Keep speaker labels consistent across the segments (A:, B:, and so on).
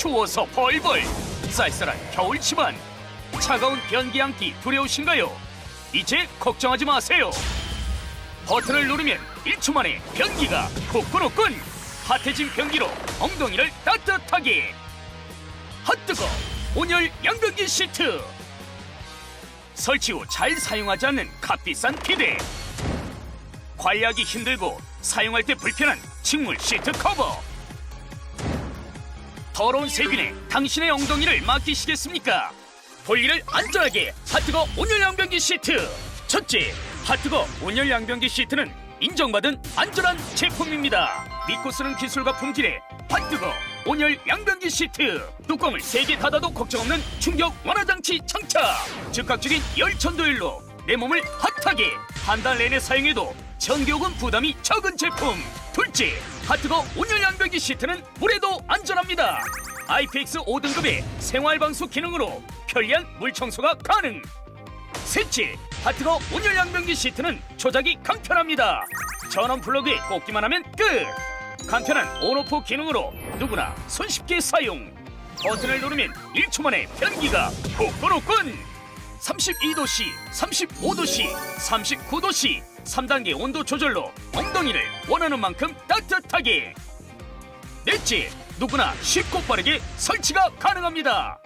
A: 추워서 벌벌. 쌀쌀한 겨울치만. 차가운 변기 안기 두려우신가요? 이제 걱정하지 마세요. 버튼을 누르면 1초 만에 변기가 후끈후끈 핫해진 변기로 엉덩이를 따뜻하게. 핫뜨거 온열 양변기 시트. 설치 후 잘 사용하지 않는 값비싼 기대. 관리하기 힘들고 사용할 때 불편한 식물 시트 커버 더러운 세균에 당신의 엉덩이를 맡기시겠습니까? 볼일을 안전하게 핫뜨거 온열 양변기 시트. 첫째, 핫뜨거 온열 양변기 시트는 인정받은 안전한 제품입니다. 믿고 쓰는 기술과 품질의 핫뜨거 온열 양변기 시트. 뚜껑을 세 개 닫아도 걱정 없는 충격 완화 장치 장착 즉각적인 열 전도율로 내 몸을 핫하게 한 달 내내 사용해도 전기요금 부담이 적은 제품. 둘째 핫뜨거 온열 양변기 시트는 물에도 안전 합니다 IPX 5등급의 생활방수 기능으로 편리한 물 청소가 가능 셋째, 하트거 온열 양변기 시트는 조작이 간편합니다. 전원 플러그에 꽂기만 하면 끝. 간편한 온오프 기능으로 누구나 손쉽게 사용. 버튼을 누르면 1초 만에 변기가 후끈후끈. 32도씨, 35도씨, 39도씨 3단계 온도 조절로 엉덩이를 원하는 만큼 따뜻하게. 넷째, 누구나 쉽고 빠르게 설치가 가능합니다.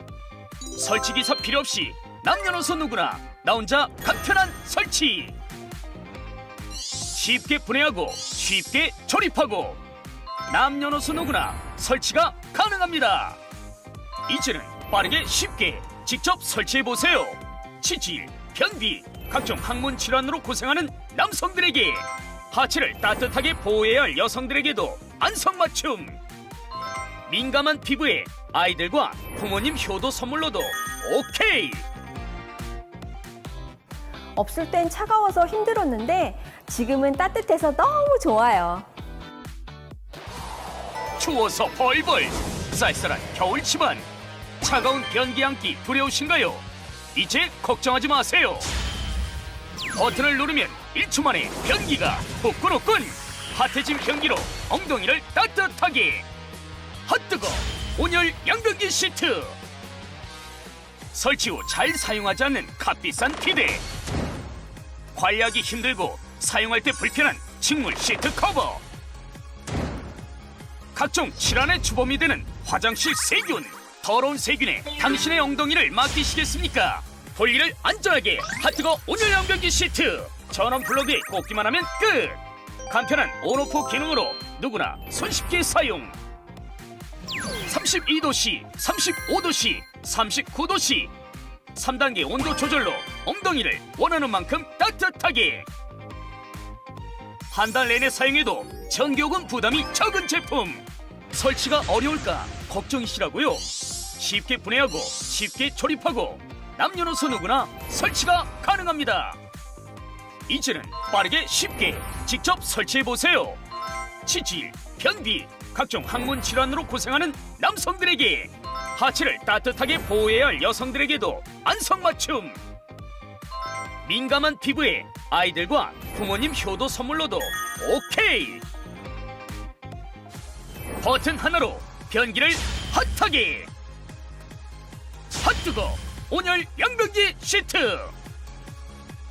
A: 설치 기사 필요 없이 남녀노소 누구나 나 혼자 간편한 설치. 쉽게 분해하고 쉽게 조립하고 남녀노소 누구나 설치가 가능합니다. 이제는 빠르게 쉽게 직접 설치해 보세요. 치질, 변비, 각종 항문 질환으로 고생하는 남성들에게 하체를 따뜻하게 보호해야 할 여성들에게도 안성맞춤 민감한 피부에 아이들과 부모님 효도 선물로도 오케이.
B: 없을 땐 차가워서 힘들었는데 지금은 따뜻해서 너무 좋아요.
A: 추워서 벌벌 쌀쌀한 겨울치만 차가운 변기 안기 두려우신가요? 이제 걱정하지 마세요. 버튼을 누르면 1초 만에 변기가 후끈후끈 핫해진 변기로 엉덩이를 따뜻하게 핫뜨거 온열 양변기 시트. 설치 후 잘 사용하지 않는 값비싼 기대. 관리하기 힘들고 사용할 때 불편한 식물 시트 커버. 각종 질환의 주범이 되는 화장실 세균. 더러운 세균에 당신의 엉덩이를 맡기시겠습니까? 볼일을 안전하게 하트거 온열 양변기 시트. 전원 플러그에 꽂기만 하면 끝. 간편한 온오프 기능으로 누구나 손쉽게 사용 32도씨, 35도씨, 39도씨. 3단계 온도 조절로 엉덩이를 원하는 만큼 따뜻하게. 한 달 내내 사용해도 전기요금 부담이 적은 제품. 설치가 어려울까 걱정이시라고요? 쉽게 분해하고 쉽게 조립하고 남녀노소 누구나 설치가 가능합니다. 이제는 빠르게 쉽게 직접 설치해 보세요. 치질, 변비, 각종 항문 질환으로 고생하는 남성들에게 하체를 따뜻하게 보호해야 할 여성들에게도 안성맞춤. 민감한 피부에 아이들과 부모님 효도 선물로도 오케이. 버튼 하나로 변기를 핫하게. 핫뜨거 온열 양변기 시트.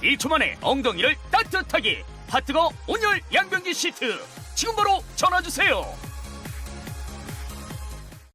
A: 1초 만에 엉덩이를 따뜻하게 핫뜨거 온열 양변기 시트. 지금 바로 전화 주세요